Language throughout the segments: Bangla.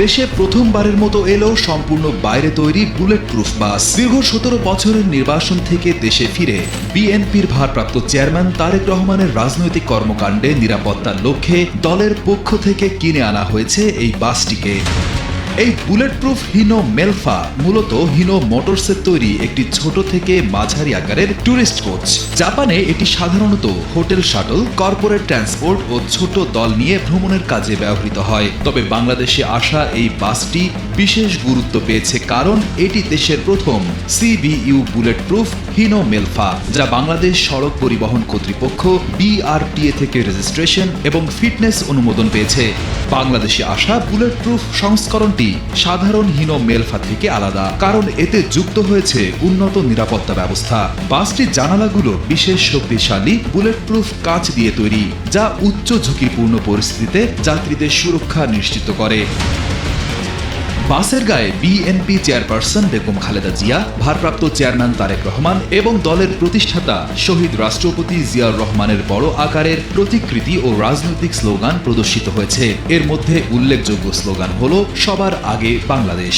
দেশে প্রথমবারের মতো এলো সম্পূর্ণ বাইরে তৈরি বুলেট প্রুফ বাস দীর্ঘ সতেরো বছরের নির্বাসন থেকে দেশে ফিরে বিএনপির ভারপ্রাপ্ত চেয়ারম্যান তারেক রহমানের রাজনৈতিক কর্মকাণ্ডে নিরাপত্তার লক্ষ্যে দলের পক্ষ থেকে কিনে আনা হয়েছে এই বাসটিকে এই বুলেট প্রুফ হিনো মেলফা মূলত হিনো মোটরসের তৈরি একটি ছোট থেকে মাঝারি আকারের ট্যুরিস্ট কোচ জাপানে এটি সাধারণত হোটেল শাটল, কর্পোরেট ট্রান্সপোর্ট ও ছোট দল নিয়ে ভ্রমণের কাজে ব্যবহৃত হয়। তবে বাংলাদেশে আসা এই বাসটি বিশেষ গুরুত্ব পেয়েছে কারণ এটি দেশের প্রথম CBU bullet proof Hino Melpha যা বাংলাদেশ সড়ক পরিবহন কর্তৃপক্ষ বিআরটিএ থেকে রেজিস্ট্রেশন এবং ফিটনেস অনুমোদন পেয়েছে। বাংলাদেশে আসা বুলেট প্রুফ সংস্করণটি সাধারণ হীন মেলফা থেকে আলাদা, কারণ এতে যুক্ত হয়েছে উন্নত নিরাপত্তা ব্যবস্থা। বাসটির জানালাগুলো বিশেষ শক্তিশালী বুলেট প্রুফ কাচ দিয়ে তৈরি, যা উচ্চ ঝুঁকিপূর্ণ পরিস্থিতিতে যাত্রীদের সুরক্ষা নিশ্চিত করে। বাসের গায়ে বিএনপি চেয়ারপারসন বেগম খালেদা জিয়া, ভারপ্রাপ্ত চেয়ারম্যান তারেক রহমান এবং দলের প্রতিষ্ঠাতা শহীদ রাষ্ট্রপতি জিয়াউর রহমানের বড় আকারের প্রতিকৃতি ও রাজনৈতিক স্লোগান প্রদর্শিত হয়েছে। এর মধ্যে উল্লেখযোগ্য স্লোগান হল, সবার আগে বাংলাদেশ।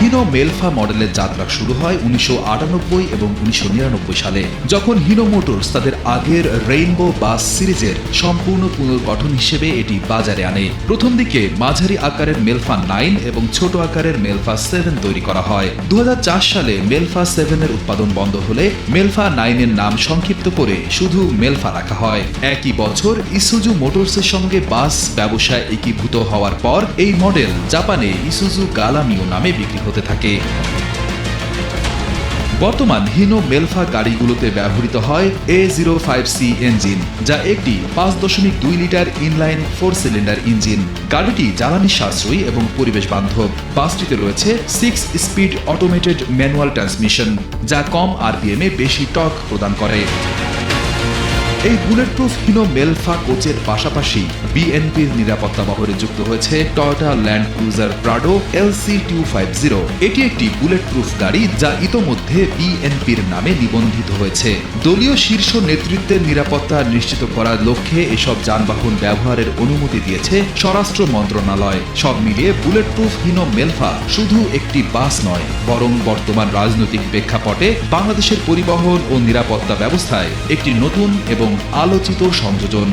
হিনো মেলফা মডেলের যাত্রা শুরু হয় উনিশশো আটানব্বই এবং উনিশশো নিরানব্বই সালে। যখন হিনো মোটরস তাদের আগের রেইনবো বাস সিরিজের সম্পূর্ণ পুনর্গঠন হিসেবে এটি বাজারে আনে। প্রথম দিকে মাঝারি আকারের মেলফা নাইন এবং ছোট আকারের মেলফা সেভেন তৈরি করা হয়। দু হাজার চার সালে মেলফা সেভেনের উৎপাদন বন্ধ হলে মেলফা নাইনের নাম সংক্ষিপ্ত করে শুধু মেলফা রাখা হয়। একই বছর ইসুজু মোটরসের সঙ্গে বাস ব্যবসায় একীভূত হওয়ার পর এই মডেল জাপানে ইসুজু গালামিও নামে বিক্রি হতে থাকে। বর্তমান হিনো মেলফা গাড়িগুলোতে ব্যবহৃত হয় A zero five C engine যা একটি পাঁচ দশমিক দুই litre inline four cylinder engine গাড়িটি জ্বালানি সাশ্রয়ী এবং পরিবেশ বান্ধব। বাসটিতে রয়েছে six speed automated manual transmission যা কম আরপিএম বেশি টক প্রদান করে। এই বুলেট প্রুফ হিনো মেলফা কোচের পাশাপাশি বিএনপির নিরাপত্তা বহরে যুক্ত হয়েছে Toyota Land Cruiser Prado LC two five zero এটি একটি বুলেট প্রুফ গাড়ি যা ইতোমধ্যে বিএনপির নামে নিবন্ধিত হয়েছে। দলীয় শীর্ষ নেতৃত্বের নিরাপত্তা নিশ্চিত করার লক্ষ্যে এসব যানবাহন ব্যবহারের অনুমতি দিয়েছে স্বরাষ্ট্র মন্ত্রণালয়। সব মিলিয়ে বুলেট প্রুফ হিনো মেলফা শুধু একটি বাস নয়, বরং বর্তমান রাজনৈতিক প্রেক্ষাপটে বাংলাদেশের পরিবহন ও নিরাপত্তা ব্যবস্থায় একটি নতুন এবং আলোচিত সংযোজন।